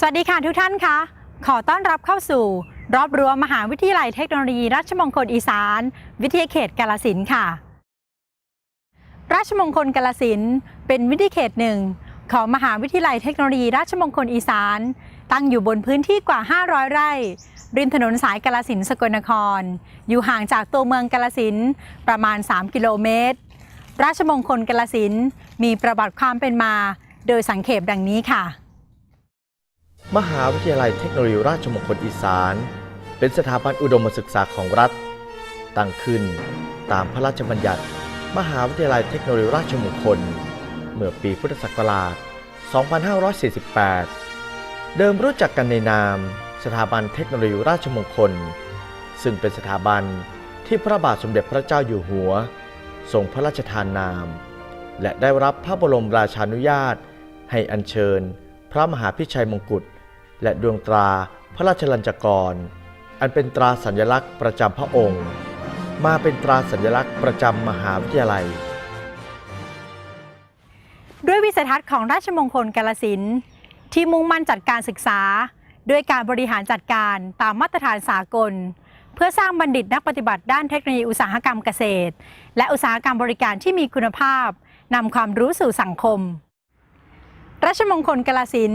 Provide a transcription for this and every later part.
สวัสดีค่ะทุกท่านคะขอต้อนรับเข้าสู่ รอบรั้วมหาวิทยาลัยเทคโนโลยี ราชมงคลอีสาน วิทยาเขตกาลสินค่ะ ราชมงคลกาลสินเป็นวิทยาเขตหนึ่งของมหาวิทยาลัยเทคโนโลยี ราชมงคลอีสาน ตั้งอยู่บนพื้นที่กว่า 500 ไร่ ริมถนนสายกาลสินสกลนคร อยู่ห่างจากตัวเมืองกาลสินประมาณ 3 กิโลเมตร ราชมงคลกาลสินมีประวัติความเป็นมา โดยสังเขปดังนี้ค่ะ มหาวิทยาลัยเทคโนโลยีราชมงคลอีสาน เป็นสถาบันอุดมศึกษาของรัฐ ตั้งขึ้นตามพระราชบัญญัติ มหาวิทยาลัยเทคโนโลยีราชมงคล เมื่อปีพุทธศักราช 2548 เดิมรู้จักกันในนาม สถาบันเทคโนโลยีราชมงคล ซึ่งเป็นสถาบันที่พระบาทสมเด็จพระเจ้าอยู่หัว ทรงพระราชทานนาม และได้รับพระบรมราชานุญาต ให้อัญเชิญ พระมหาพิชัยมงกุฎ และดวงตราพระราชลัญจกร อันเป็นตราสัญลักษณ์ประจำพระองค์ มาเป็นตราสัญลักษณ์ประจำมหาวิทยาลัย ด้วยวิสัยทัศน์ของราชมงคลกาลสินที่มุ่งมั่นจัดการศึกษา ด้วยการบริหารจัดการตามมาตรฐานสากล เพื่อสร้างบัณฑิตนักปฏิบัติด้านเทคโนโลยีอุตสาหกรรมเกษตร และอุตสาหกรรมบริการที่มีคุณภาพนำความรู้สู่สังคมราชมงคลกาลสิน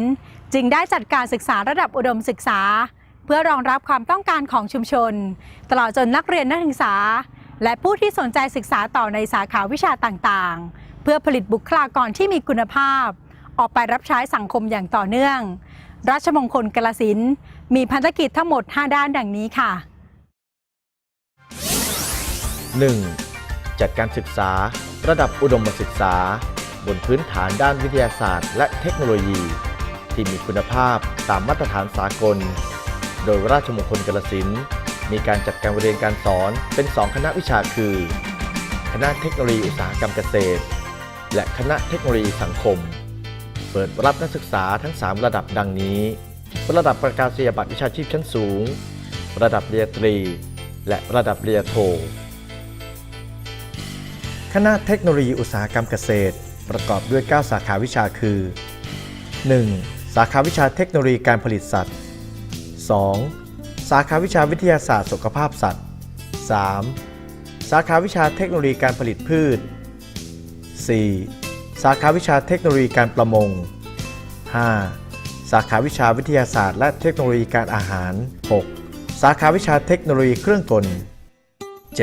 จึงได้จัดการศึกษาระดับอุดมศึกษา เพื่อรองรับความต้องการของชุมชน ตลอดจนนักเรียนนักศึกษา และผู้ที่สนใจศึกษาต่อในสาขาวิชาต่างๆ เพื่อผลิตบุคลากรที่มีคุณภาพ ออกไปรับใช้สังคมอย่างต่อเนื่อง ราชมงคลกาลสินมีพันธกิจทั้งหมด 5 ด้านดังนี้ค่ะ 1. จัดการศึกษา ระดับอุดมศึกษา บนพื้นฐานด้านวิทยาศาสตร์ และเทคโนโลยี ที่มีคุณภาพตามมาตรฐานสากล โดยราชมงคลกาลสินมีการจัดการเรียนการสอนเป็น 2 คณะวิชาคือ คณะเทคโนโลยีอุตสาหกรรมเกษตร และคณะเทคโนโลยีสังคม เปิดรับนักศึกษาทั้ง 3 ระดับดังนี้ ระดับประกาศนียบัตรวิชาชีพชั้นสูง ระดับเรียตรี และระดับเรียโท คณะเทคโนโลยีอุตสาหกรรมเกษตร ประกอบด้วย 9 สาขาวิชาคือ 1. สาขาวิชาเทคโนโลยีการผลิตสัตว์ 2. สาขาวิชาวิทยาศาสตร์สุขภาพสัตว์ 3. สาขาวิชาเทคโนโลยีการผลิตพืช 4. สาขาวิชาเทคโนโลยีการประมง 5. สาขาวิชาวิทยาศาสตร์และเทคโนโลยีการอาหาร 6. สาขาวิชาเทคโนโลยีเครื่องกล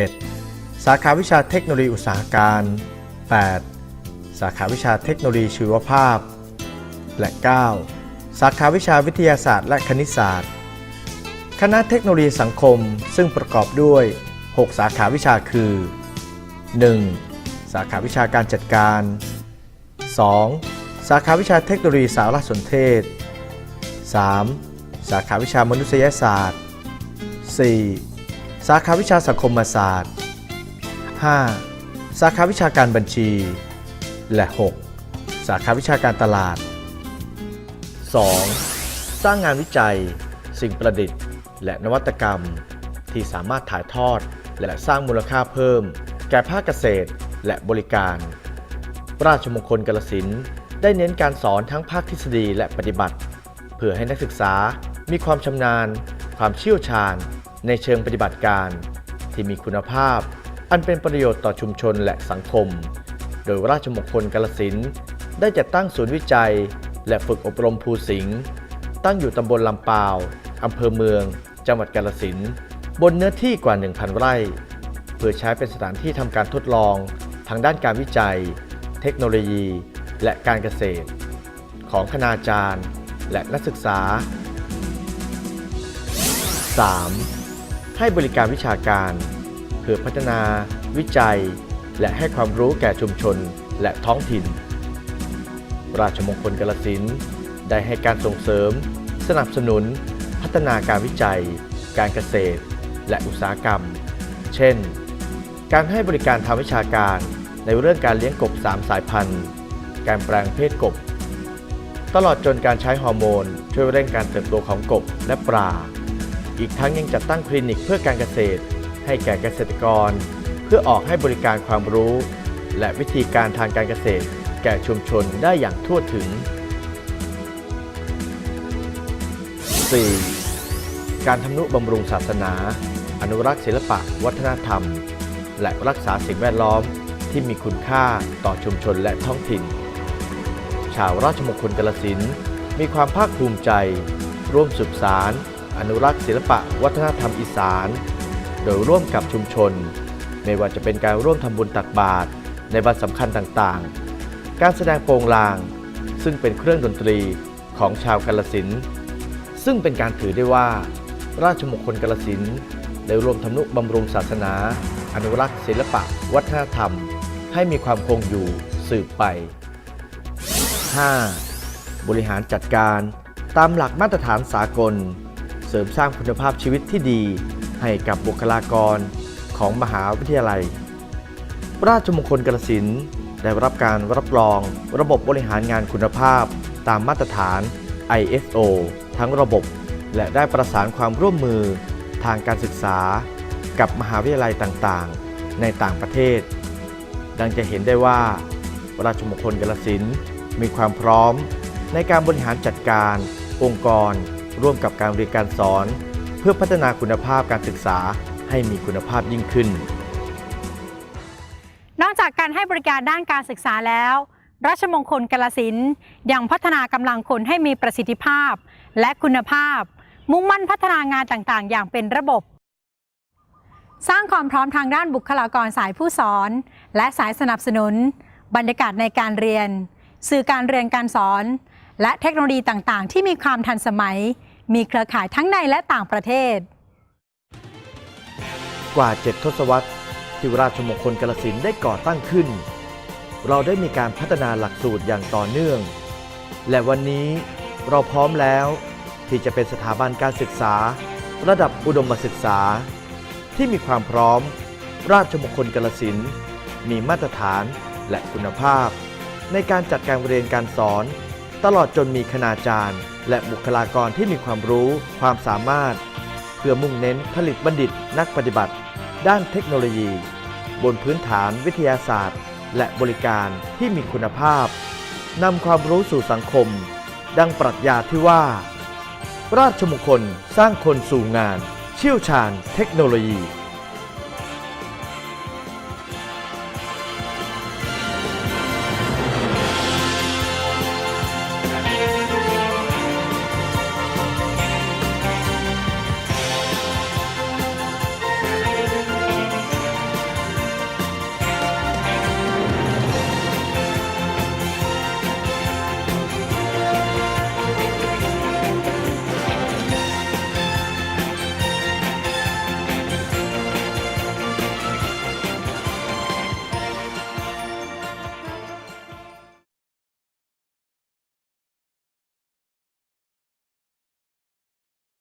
7. สาขาวิชาเทคโนโลยีอุตสาหการ 8. สาขาวิชาเทคโนโลยีชีวภาพ และ 9. สาขาวิชาวิทยาศาสตร์และคณิตศาสตร์ คณะเทคโนโลยีสังคมซึ่งประกอบด้วย 6 สาขาวิชาคือ 1. สาขาวิชาการจัดการ 2. สาขาวิชาเทคโนโลยีสารสนเทศ 3. สาขาวิชามนุษยศาสตร์ 4. สาขาวิชาสังคมศาสตร์ 5. สาขาวิชาการบัญชี และ 6. สาขาวิชาการตลาด 2. สร้างงานวิจัย สิ่งประดิษฐ์ และนวัตกรรม ที่สามารถถ่ายทอดและสร้างมูลค่าเพิ่ม แก่ภาคเกษตรและบริการ ราชมงคลกาลสินได้เน้นการสอนทั้งภาคทฤษฎีและปฏิบัติ เพื่อให้นักศึกษามีความชำนาญ ความเชี่ยวชาญ ในเชิงปฏิบัติการ ที่มีคุณภาพ อันเป็นประโยชน์ต่อชุมชนและสังคม โดยราชมงคลกาลสินได้จัดตั้งศูนย์วิจัย และฝึกอบรมภูสิงห์ตั้งอยู่ตำบลลำปาวอำเภอเมือง จังหวัดกาลสินบนเนื้อที่กว่า 1,000 ไร่ เพื่อใช้เป็นสถานที่ทำการทดลอง ทางด้านการวิจัย เทคโนโลยี และการเกษตร ของคณาจารย์ และนักศึกษา 3. ให้บริการวิชาการ เพื่อพัฒนา วิจัย และให้ความรู้แก่ชุมชนและท้องถิ่น ราชมงคลกาลสินได้ให้การส่งเสริม สนับสนุน พัฒนาการวิจัย การเกษตร และอุตสาหกรรม เช่น การให้บริการทางวิชาการในเรื่องการเลี้ยงกบ 3 สายพันธุ์ การแปลงเพศกบ ตลอดจนการใช้ฮอร์โมน ช่วยเร่งการเติบโตของกบและปลา อีกทั้งยังจัดตั้งคลินิกเพื่อการเกษตร ให้แก่เกษตรกร เพื่อออกให้บริการความรู้ และวิธีการทางการเกษตร แก่ชุมชนได้อย่างทั่วถึง 4. การทำนุบำรุงศาสนา อนุรักษ์ศิลปะ วัฒนธรรม และรักษาสิ่งแวดล้อมที่มีคุณค่าต่อชุมชนและท้องถิ่น ชาวราชมงคลกาลสินมีความภาคภูมิใจ ร่วมสืบสาร อนุรักษ์ศิลปะ วัฒนธรรมอีสาน โดยร่วมกับชุมชน ไม่ว่าจะเป็นการร่วมทำบุญตักบาตรในวันสำคัญต่างๆ การแสดงโปงลาง ซึ่งเป็นเครื่องดนตรีของชาวกาลสินซึ่งเป็นการถือได้ว่า ราชมงคลกาลสินได้ร่วมทำนุบำรุงศาสนา อนุรักษ์ศิลปะ วัฒนธรรม ให้มีความคงอยู่สืบไป 5. บริหารจัดการตามหลักมาตรฐานสากล เสริมสร้างคุณภาพชีวิตที่ดี ให้กับบุคลากรของมหาวิทยาลัย ราชมงคลกาฬสินธุ์ ได้รับการรับรองระบบบริหารงานคุณภาพ ตามมาตรฐาน ISO ทั้งระบบ และได้ประสานความร่วมมือทางการศึกษา กับมหาวิทยาลัยต่างๆ ในต่างประเทศ ดังจะเห็นได้ว่า ราชมงคลกาฬสินมีความพร้อม ในการบริหารจัดการ องค์กร ร่วมกับการเรียนการสอน เพื่อพัฒนาคุณภาพการศึกษาให้มีคุณภาพยิ่งขึ้น จากการให้บริการด้านการศึกษาแล้ว ราชมงคลกาลสินยังพัฒนากำลังคนให้มีประสิทธิภาพ และคุณภาพ มุ่งมั่นพัฒนางานต่างๆ อย่างเป็นระบบ สร้างความพร้อมทางด้านบุคลากรสายผู้สอน และสายสนับสนุน บรรยากาศในการเรียน สื่อการเรียนการสอน และเทคโนโลยีต่างๆ ที่มีความทันสมัย มีเครือข่ายทั้งในและต่างประเทศ กว่า 7 ทศวรรษ ที่ราชมงคลกาลสินได้ก่อตั้งขึ้น เราได้มีการพัฒนาหลักสูตรอย่างต่อเนื่อง และวันนี้เราพร้อมแล้ว ที่จะเป็นสถาบันการศึกษา ระดับอุดมศึกษา ที่มีความพร้อม ราชมงคลกาลสินมีมาตรฐานและคุณภาพ ในการจัดการเรียนการสอน ตลอดจนมีคณาจารย์ และบุคลากรที่มีความรู้ความสามารถ เพื่อมุ่งเน้นผลิตบัณฑิตนักปฏิบัติ ด้านเทคโนโลยี บนพื้นฐานวิทยาศาสตร์ และบริการที่มีคุณภาพนำความรู้สู่สังคม ดังปรัชญาที่ว่า ราชมงคลสร้างคนสู่งาน เชี่ยวชาญเทคโนโลยี